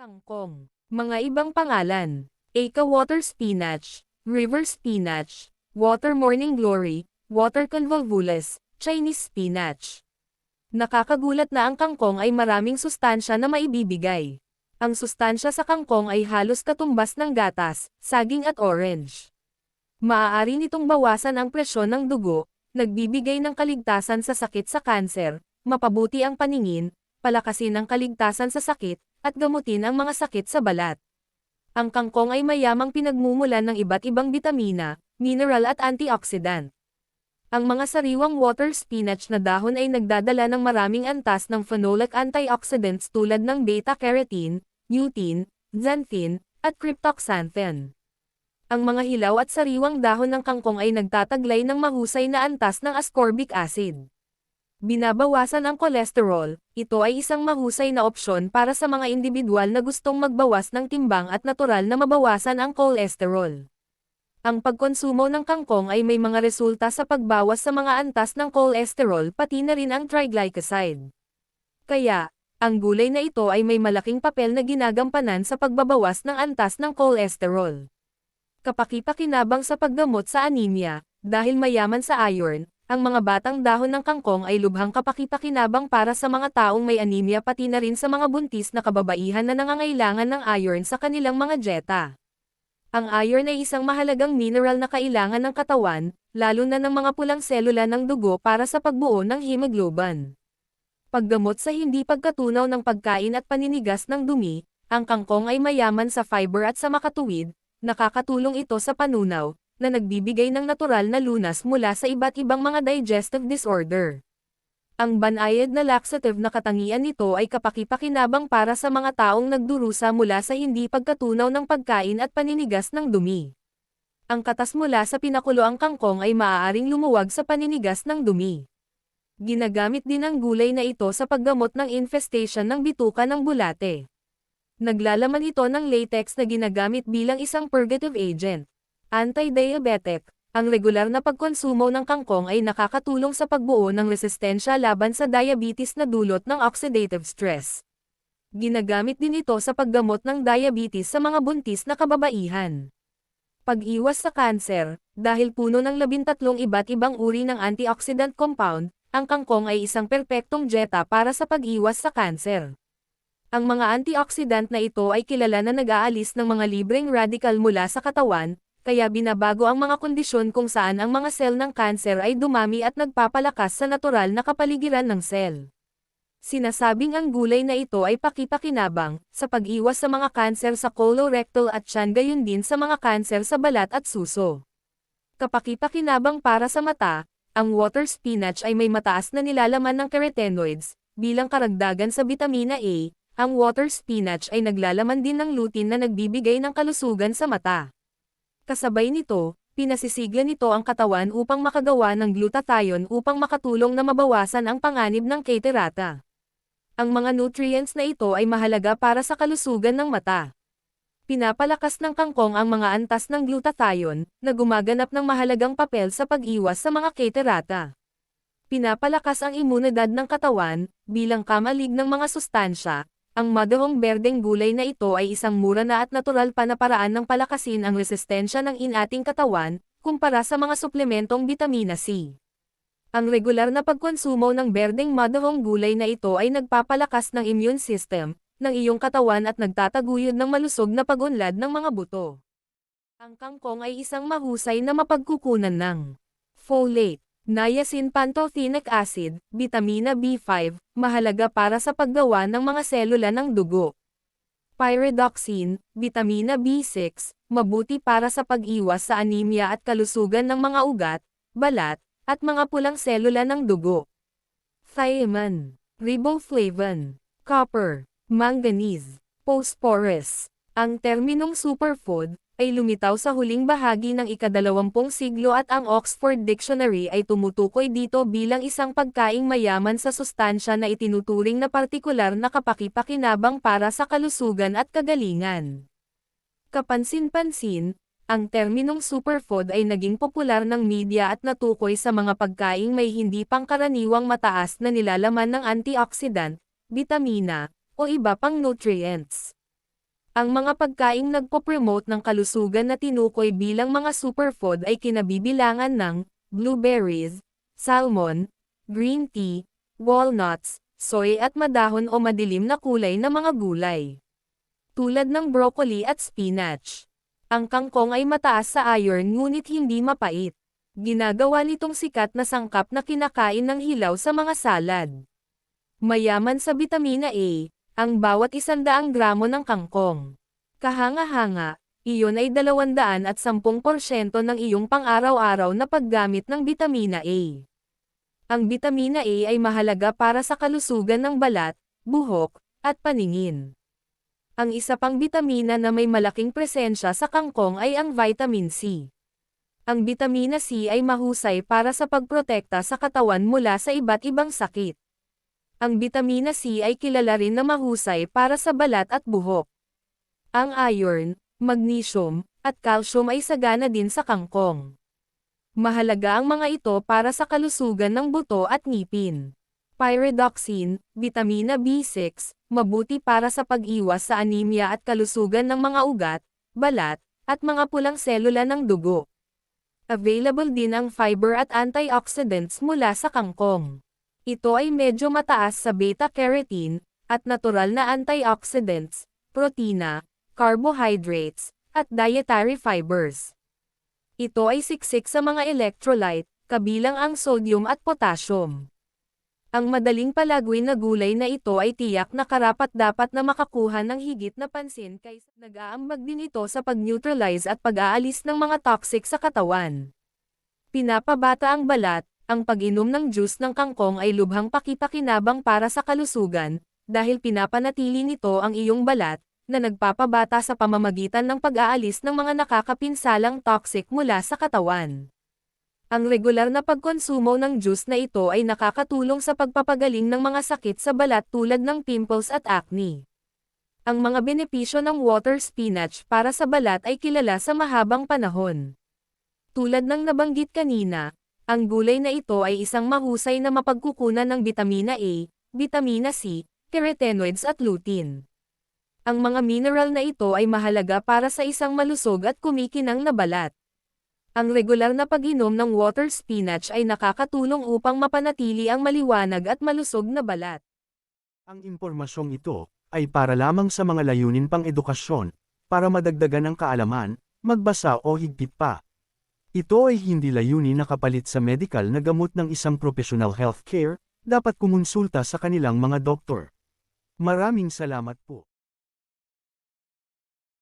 Kangkong. Mga ibang pangalan. Aka water spinach, river spinach, water morning glory, water convolvulus, Chinese spinach. Nakakagulat na ang kangkong ay maraming sustansya na maibibigay. Ang sustansya sa kangkong ay halos katumbas ng gatas, saging at orange. Maaari nitong bawasan ang presyon ng dugo, nagbibigay ng kaligtasan sa sakit sa kanser, mapabuti ang paningin, palakasin ang kaligtasan sa sakit, at gamutin ang mga sakit sa balat. Ang kangkong ay mayamang pinagmumulan ng iba't ibang bitamina, mineral at antioxidant. Ang mga sariwang water spinach na dahon ay nagdadala ng maraming antas ng phenolic antioxidants tulad ng beta-carotene, lutein, xanthin, at cryptoxanthin. Ang mga hilaw at sariwang dahon ng kangkong ay nagtataglay ng mahusay na antas ng ascorbic acid. Binabawasan ang kolesterol, ito ay isang mahusay na opsyon para sa mga individual na gustong magbawas ng timbang at natural na mabawasan ang kolesterol. Ang pagkonsumo ng kangkong ay may mga resulta sa pagbawas sa mga antas ng kolesterol pati na rin ang triglyceride. Kaya, ang gulay na ito ay may malaking papel na ginagampanan sa pagbabawas ng antas ng kolesterol. Kapakipakinabang sa paggamot sa anemia, dahil mayaman sa iron, ang mga batang dahon ng kangkong ay lubhang kapakipakinabang para sa mga taong may anemia pati na rin sa mga buntis na kababaihan na nangangailangan ng iron sa kanilang mga dieta. Ang iron ay isang mahalagang mineral na kailangan ng katawan, lalo na ng mga pulang selula ng dugo para sa pagbuo ng hemoglobin. Paggamot sa hindi pagkatunaw ng pagkain at paninigas ng dumi, ang kangkong ay mayaman sa fiber at sa makatuwid, nakakatulong ito sa panunaw, na nagbibigay ng natural na lunas mula sa iba't ibang mga digestive disorder. Ang banayad na laxative na katangian nito ay kapakipakinabang para sa mga taong nagdurusa mula sa hindi pagkatunaw ng pagkain at paninigas ng dumi. Ang katas mula sa pinakuloang kangkong ay maaaring lumuwag sa paninigas ng dumi. Ginagamit din ang gulay na ito sa paggamot ng infestation ng bituka ng bulate. Naglalaman ito ng latex na ginagamit bilang isang purgative agent. Anti-diabetic, ang regular na pagkonsumo ng kangkong ay nakakatulong sa pagbuo ng resistensya laban sa diabetes na dulot ng oxidative stress. Ginagamit din ito sa paggamot ng diabetes sa mga buntis na kababaihan. Pag-iwas sa kanser, dahil puno ng labintatlong iba't ibang uri ng antioxidant compound, ang kangkong ay isang perpektong dieta para sa pag-iwas sa kanser. Ang mga antioxidant na ito ay kilala na nag-aalis ng mga libreng radical mula sa katawan, kaya binabago ang mga kondisyon kung saan ang mga sel ng kanser ay dumami at nagpapalakas sa natural na kapaligiran ng sel. Sinasabing ang gulay na ito ay pakipakinabang, sa pag-iwas sa mga kanser sa colorectal at tiyan gayon din sa mga kanser sa balat at suso. Kapakipakinabang para sa mata, ang water spinach ay may mataas na nilalaman ng carotenoids, bilang karagdagan sa vitamina A, ang water spinach ay naglalaman din ng lutein na nagbibigay ng kalusugan sa mata. Kasabay nito, pinasisigla nito ang katawan upang makagawa ng glutathione upang makatulong na mabawasan ang panganib ng catarata. Ang mga nutrients na ito ay mahalaga para sa kalusugan ng mata. Pinapalakas ng kangkong ang mga antas ng glutathione, na gumaganap ng mahalagang papel sa pag-iwas sa mga catarata. Pinapalakas ang imunidad ng katawan, bilang kamalig ng mga sustansya, ang madahong berdeng gulay na ito ay isang mura na at natural pa na paraan ng palakasin ang resistensya ng inating katawan, kumpara sa mga suplementong bitamina C. Ang regular na pagkonsumo ng berdeng madahong gulay na ito ay nagpapalakas ng immune system, ng iyong katawan at nagtataguyod ng malusog na pagunlad ng mga buto. Ang kangkong ay isang mahusay na mapagkukunan ng folate, Niacin pantothenic acid, vitamina B5, mahalaga para sa paggawa ng mga selula ng dugo. Pyridoxine, vitamina B6, mabuti para sa pag-iwas sa anemia at kalusugan ng mga ugat, balat, at mga pulang selula ng dugo. Thiamine, riboflavin, copper, manganese, phosphorus. Ang terminong superfood, ay lumitaw sa huling bahagi ng ikadalawampung siglo at ang Oxford Dictionary ay tumutukoy dito bilang isang pagkaing mayaman sa sustansya na itinuturing na partikular na kapakipakinabang para sa kalusugan at kagalingan. Kapansin-pansin, ang terminong superfood ay naging popular ng media at natukoy sa mga pagkaing may hindi pangkaraniwang mataas na nilalaman ng antioxidant, vitamina, o iba pang nutrients. Ang mga pagkaing nagpo-promote ng kalusugan na tinukoy bilang mga superfood ay kinabibilangan ng blueberries, salmon, green tea, walnuts, soy at madahon o madilim na kulay na mga gulay. Tulad ng broccoli at spinach. Ang kangkong ay mataas sa iron ngunit hindi mapait. Ginagawa nitong sikat na sangkap na kinakain ng hilaw sa mga salad. Mayaman sa bitamina A, ang bawat isandaang gramo ng kangkong. Kahanga-hanga, iyon ay 210% ng iyong pang-araw-araw na paggamit ng bitamina A. Ang bitamina A ay mahalaga para sa kalusugan ng balat, buhok, at paningin. Ang isa pang bitamina na may malaking presensya sa kangkong ay ang vitamin C. Ang bitamina C ay mahusay para sa pagprotekta sa katawan mula sa iba't ibang sakit. Ang bitamina C ay kilala rin na mahusay para sa balat at buhok. Ang iron, magnesium, at calcium ay sagana din sa kangkong. Mahalaga ang mga ito para sa kalusugan ng buto at ngipin. Pyridoxine, vitamina B6, mabuti para sa pag-iwas sa anemia at kalusugan ng mga ugat, balat, at mga pulang selula ng dugo. Available din ang fiber at antioxidants mula sa kangkong. Ito ay medyo mataas sa beta-carotene, at natural na antioxidants, protina, carbohydrates, at dietary fibers. Ito ay siksik sa mga electrolyte, kabilang ang sodium at potassium. Ang madaling palaguin na gulay na ito ay tiyak na karapat-dapat na makakuha ng higit na pansin kaysa nag-aambag din ito sa pag-neutralize at pag-aalis ng mga toxic sa katawan. Pinapabata ang balat, ang pag-inom ng juice ng kangkong ay lubhang pakipakinabang para sa kalusugan, dahil pinapanatili nito ang iyong balat, na nagpapabata sa pamamagitan ng pag-aalis ng mga nakakapinsalang toxic mula sa katawan. Ang regular na pagkonsumo ng juice na ito ay nakakatulong sa pagpapagaling ng mga sakit sa balat tulad ng pimples at acne. Ang mga benepisyo ng water spinach para sa balat ay kilala sa mahabang panahon. Tulad ng nabanggit kanina, ang gulay na ito ay isang mahusay na mapagkukunan ng vitamina A, vitamina C, carotenoids at lutein. Ang mga mineral na ito ay mahalaga para sa isang malusog at kumikinang na balat. Ang regular na pag-inom ng water spinach ay nakakatulong upang mapanatili ang maliwanag at malusog na balat. Ang impormasyong ito ay para lamang sa mga layunin pang edukasyon, para madagdagan ang kaalaman, magbasa o higpit pa. Ito ay hindi layunin na kapalit sa medical na gamot ng isang professional healthcare, dapat kumonsulta sa kanilang mga doktor. Maraming salamat po.